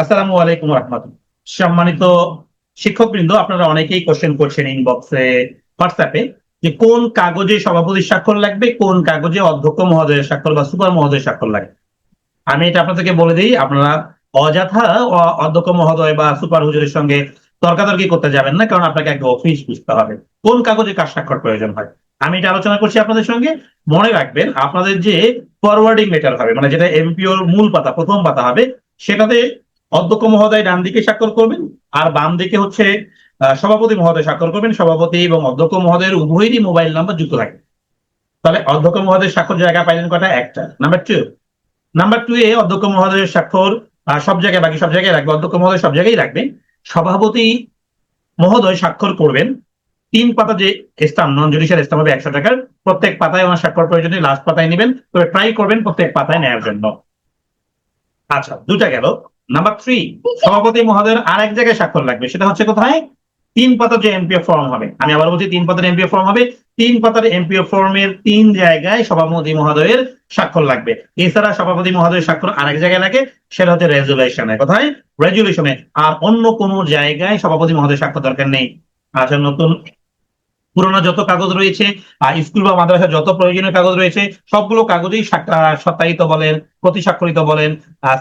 আসসালামু আলাইকুম রহমতুল্লাহ সম্মানিত শিক্ষকবৃন্দ, আপনারা অনেকেই কোশ্চেন করছেন ইনবক্সে হোয়াটসঅ্যাপে যে কোন কাগজে সভাপতি স্বাক্ষর লাগবে, কোন কাগজে অধ্যক্ষ মহোদয়ের স্বাক্ষর বা সুপার মহোদয়ের স্বাক্ষর লাগবে আমি এটা আপনাদেরকে বলে দিই, আপনারা অযথা অধ্যক্ষ মহোদয় বা সুপার হুজুরের সঙ্গে তর্কাতর্কি করতে যাবেন না, কারণ আপনাকে একটা অফিস বুঝতে হবে। কোন কাগজে কার স্বাক্ষর প্রয়োজন হয়? আমি এটা আলোচনা করছি আপনাদের সঙ্গে। মনে রাখবেন, আপনাদের যে ফরওয়ার্ডিং লেটার হবে মানে যেটা এমপিওর মূল পাতা, প্রথম পাতা হবে, সেটাতে অধ্যক্ষ মহোদয় ডান দিকে স্বাক্ষর করবেন, আর বাম দিকে হচ্ছে সভাপতি মহোদয় স্বাক্ষর করবেন, সভাপতি এবং অধ্যক্ষ মহোদয়ের উভয়েরই মোবাইল নাম্বার যুক্ত থাকে। তাহলে অধ্যক্ষ মহোদয়ের স্বাক্ষর জায়গা পাইলেন কটা? একটা। নাম্বার টু নাম্বার টু এ অধ্যক্ষ মহোদয়ের স্বাক্ষর সব জায়গায়, বাকি সব জায়গায় রাখবে, অধ্যক্ষ মহোদয় সব জায়গায় রাখবেন সভাপতি মহোদয় স্বাক্ষর করবেন। তিন পাতা যে স্টাম্প নন জুডিশিয়াল স্টাম্প হবে একশো টাকার, প্রত্যেক পাতায় ওনার স্বাক্ষর প্রয়োজনে লাস্ট পাতায় নেবেন, তবে ট্রাই করবেন প্রত্যেক পাতায় নেওয়ার জন্য। আচ্ছা দুটা গেল। নাম্বার থ্রি সভাপতি মহোদয়ের আর এক জায়গায় স্বাক্ষর লাগবে। সেটা হচ্ছে কোথায়? তিন পাতার যে এমপিএফ ফর্ম হবে। আমি আবার বলছি, তিন পাতার এমপিএফ ফর্ম হবে, তিন পাতার এমপিএফ ফর্মের তিন জায়গায় সভাপতি মহোদয়ের স্বাক্ষর লাগবে। এছাড়া সভাপতি মহোদয়ের স্বাক্ষর আরেক জায়গায় লাগে, সেটা হচ্ছে রেজুলেশনে কোথায়? রেজুলেশনে আর অন্য কোনো জায়গায় সভাপতি মহোদয়ের স্বাক্ষর দরকার নেই। আচ্ছা নতুন পুরোনো যত কাগজ রয়েছে স্কুল বা মাদ্রাসা যত প্রয়োজনীয় কাগজ রয়েছে, সবগুলো কাগজেই সত্যায়িত বলেন প্রতি স্বাক্ষরিত বলেন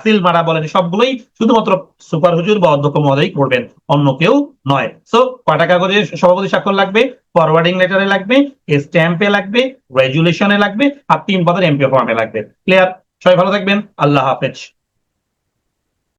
সিল মারা বলেন, সবগুলোই শুধুমাত্র সুপার হুজুর বা অধ্যক্ষ মহোদয় করবেন, অন্য কেউ নয়। সো কয়টা কাগজে সভাপতি স্বাক্ষর লাগবে? ফরওয়ার্ডিং লেটারে লাগবে স্ট্যাম্পে লাগবে রেজুলেশনে লাগবে, আর তিন পদের এমপি ফর্মে লাগবে। ক্লিয়ার সবাই ভালো থাকবেন, আল্লাহ হাফেজ।